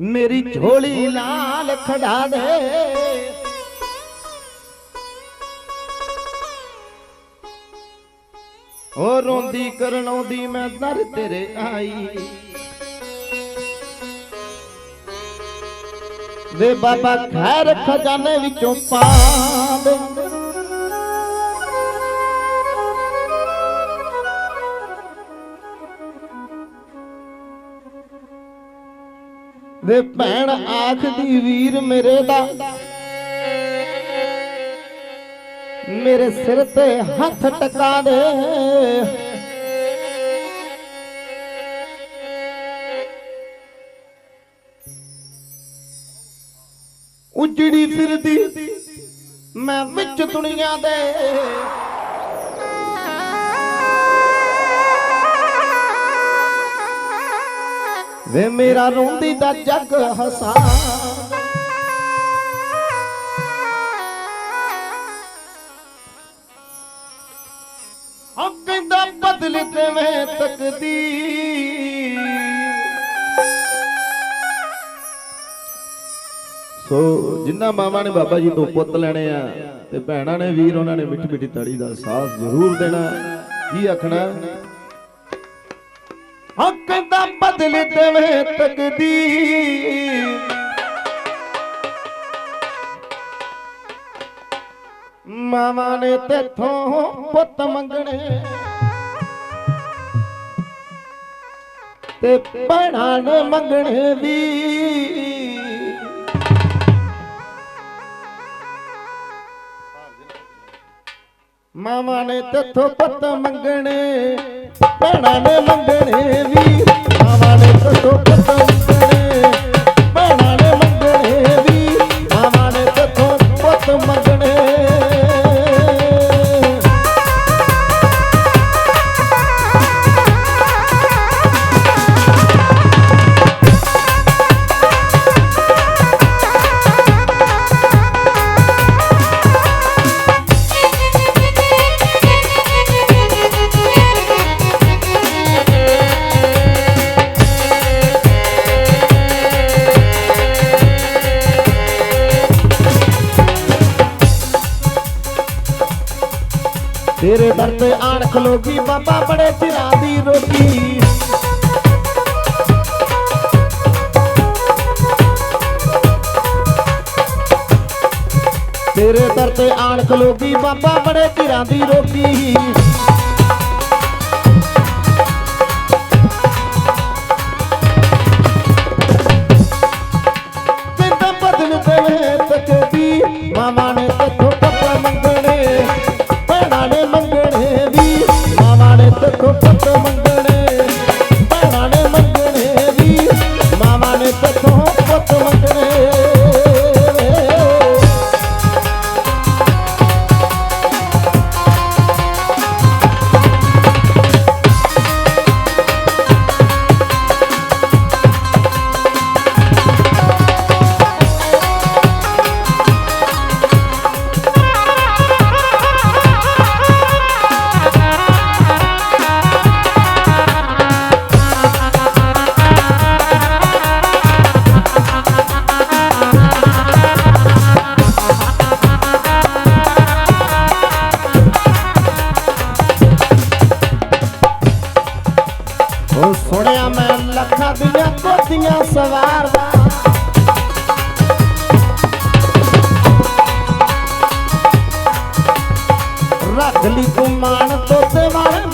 ਮੇਰੀ ਝੋਲੀ ਲਾਲ ਖੜਾ ਦੇ। ਉਹ ਰੋਂਦੀ ਕਰਣਾਉਂਦੀ ਮੈਂ ਦਰ ਤੇਰੇ ਆਈ। ਵੇ ਬਾਬਾ ਖੈਰ ਖਜ਼ਾਨੇ ਵਿੱਚੋਂ ਪਾ ਦੇ ਵੇ ਭੈਣ ਆਖਦੀ ਵੀਰ ਮੇਰੇ ਦਾ। ਮੇਰੇ ਸਿਰ ਤੇ ਹੱਥ ਟਕਾ ਦੇ। ਉਜੜੀ ਫਿਰਦੀ ਮੈਂ ਵਿੱਚ ਦੁਨੀਆ ਦੇ ਵੇ ਮੇਰਾ ਰੋਂਦੀ ਦਾ ਜੱਗ ਹਸਾ। ਉਹ ਬਦਲ ਤੇ ਤਕਦੀ ਸੋ ਜਿੰਨਾ ਮਾਵਾਂ ਨੇ ਬਾਬਾ ਜੀ ਤੋਂ ਪੁੱਤ ਲੈਣੇ ਆ ਤੇ ਭੈਣਾਂ ਨੇ, ਵੀਰ ਉਹਨਾਂ ਨੇ ਮਿੱਠੀ ਮਿੱਠੀ ਤਾੜੀ ਦਾ ਸਾਥ ਜ਼ਰੂਰ ਦੇਣਾ। ਕੀ ਆਖਣਾ? ਹਾਂ ਕਹਿੰਦਾ ਬਦਲ ਤੇ ਮੈਂ ਤਕਦੀ ਮਾਵਾਂ ਨੇ ਤੇਥੋਂ ਪੁੱਤ ਮੰਗਣੇ। ਤੇ ਭੈਣਾਂ ਨੇ ਮੰਗਣੇ ਵੀ। ਮਾਵਾਂ ਨੇ ਤੇਥੋਂ ਪੱਤ ਮੰਗਣੇ ਭੈਣਾਂ ਨੇ ਮੰਗਣੇ ਵੀ ਮਾਵਾਂ ਨੇ ਤੇਥੋਂ ਤੇਰੇ ਦਰ ਤੇ ਆਣ ਖਲੋਗੀ ਬਾਬਾ ਬੜੇ ਚਿਰਾਂ ਦੀ ਰੋਟੀ। ਤੇਰੇ ਦਰ ਤੇ ਆਣ ਖਲੋਗੀ ਬਾਬਾ ਬੜੇ ਚਿਰਾਂ ਦੀ ਰੋਟੀ। ਉਹ ਸੁਣਿਆ ਮੈਂ ਲੱਖਾਂ ਦੀਆਂ ਕੋਠੀਆਂ ਸਵਾਰਦਾ। ਰੱਖ ਲਈ ਗੁਮਾਨ ਤੋਤੇ ਵਾਲੇ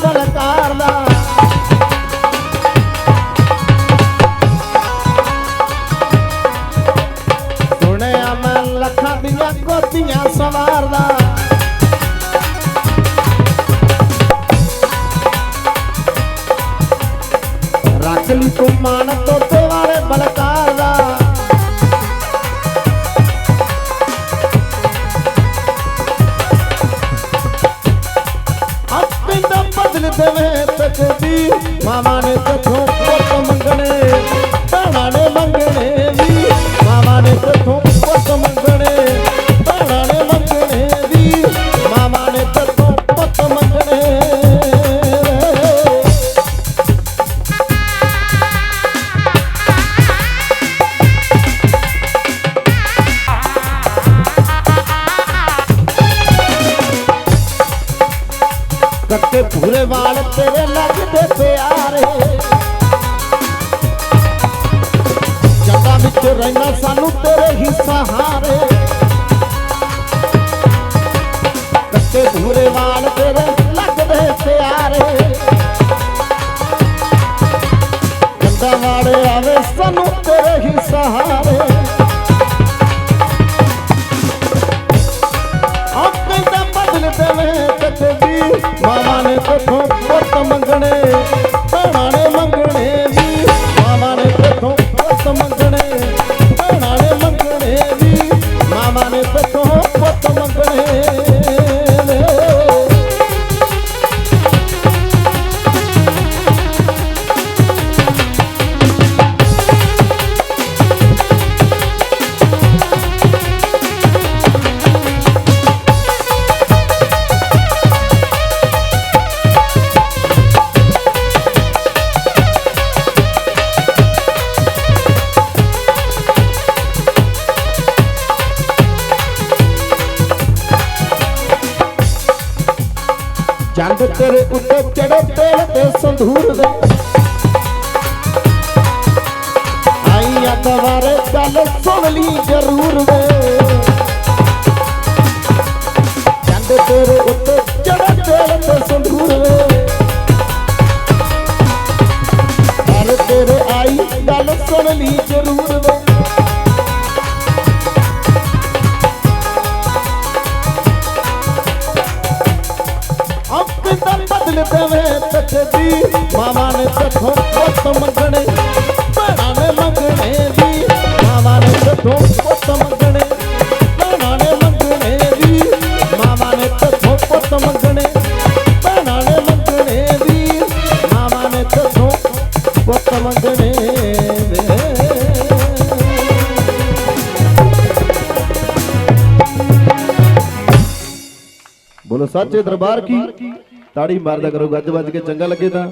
ਰੱਖ ਲਈ ਤੂੰ ਮਾਨ ਬਦਲ ਦੇਵੇ ਤਕਦੀ ਮਾਵਾਂ ਨੇ ਤੇਥੋਂ ਪੁੱਤ ਮੰਗਣੇ, ਭੈਣਾਂ ਨੇ ਮੰਗਣੇ ਵੀ, ਮਾਵਾਂ ਨੇ ਤੇਥੋਂ ਭੂਰੇ ਵਾਲ ਤੇਰੇ ਲੱਗਦੇ ਪਿਆਰੇ। ਜੱਟਾਂ ਵਿੱਚ ਰਹਿਣਾ ਸਾਨੂੰ ਤੇਰੇ ਹੀ ਸਹਾਰੇ। ਕੱਕੇ ਭੂਰੇ ਵਾਲ ਤੇਰੇ ਲੱਗਦੇ ਪਿਆਰੇ। ਜੱਟਾਂ ਵਾਲੇ ਆਵੇ ਸਾਨੂੰ ਤੇਰੇ ਹੀ ਸਹਾਰੇ। ਪੁੱਤ ਮੰਗਣੇ, ਭੈਣਾਂ ਨੇ ਮੰਗਣੇ ਵੀ। ਮਾਵਾਂ ਨੇ ਤੇਥੋਂ ਪੁੱਤ ਮੰਗਣੇ, ਭੈਣਾਂ ਨੇ ਮੰਗਣੇ ਵੀ। ਮਾਵਾਂ ਨੇ ਤੇਥੋਂ ਪੁੱਤ ਮੰਗਣੇ। ਚੰਦ ਤੇਰੇ ਉੱਤੇ ਚੜੇ ਤੇਲ ਤੇ ਸੰਧੂਰ ਦੇ। ਆਈ ਅਦਵਾਰੇ ਗੱਲ ਸੁਣ ਲਈ ਜ਼ਰੂਰ ਵੇ। ਤਾਂ ਬਦਲ ਦੇਵੇਂ ਤਕਦੀ ਮਾਵਾਂ ਨੇ ਤੇਥੋਂ ਪੁੱਤ ਮੰਗਣੇ ਭੈਣਾਂ ਨੇ ਮੰਗਣੇ ਵੀ ਮਾਵਾਂ ਨੇ ਤੇਥੋਂ ਪੁੱਤ ਮੰਗਣੇ ਭੈਣਾਂ ਨੇ ਮੰਗਣੇ ਵੀ ਮਾਵਾਂ ਨੇ ਤੇਥੋਂ ਪੁੱਤ ਮੰਗਣੇ ਭੈਣਾਂ ਨੇ ਮੰਗਣੇ ਵੀ ਮਾਵਾਂ ਨੇ ਤੇਥੋਂ ਪੁੱਤ ਮੰਗਣੇ ਵੇ ਬੋਲੋ ਸੱਚੇ ਦਰਬਾਰ ਕੀ ਤਾੜੀ ਮਾਰਦਾ ਕਰੋ ਗੱਜ ਵੱਜ ਕੇ ਚੰਗਾ ਲੱਗੇ ਤਾਂ।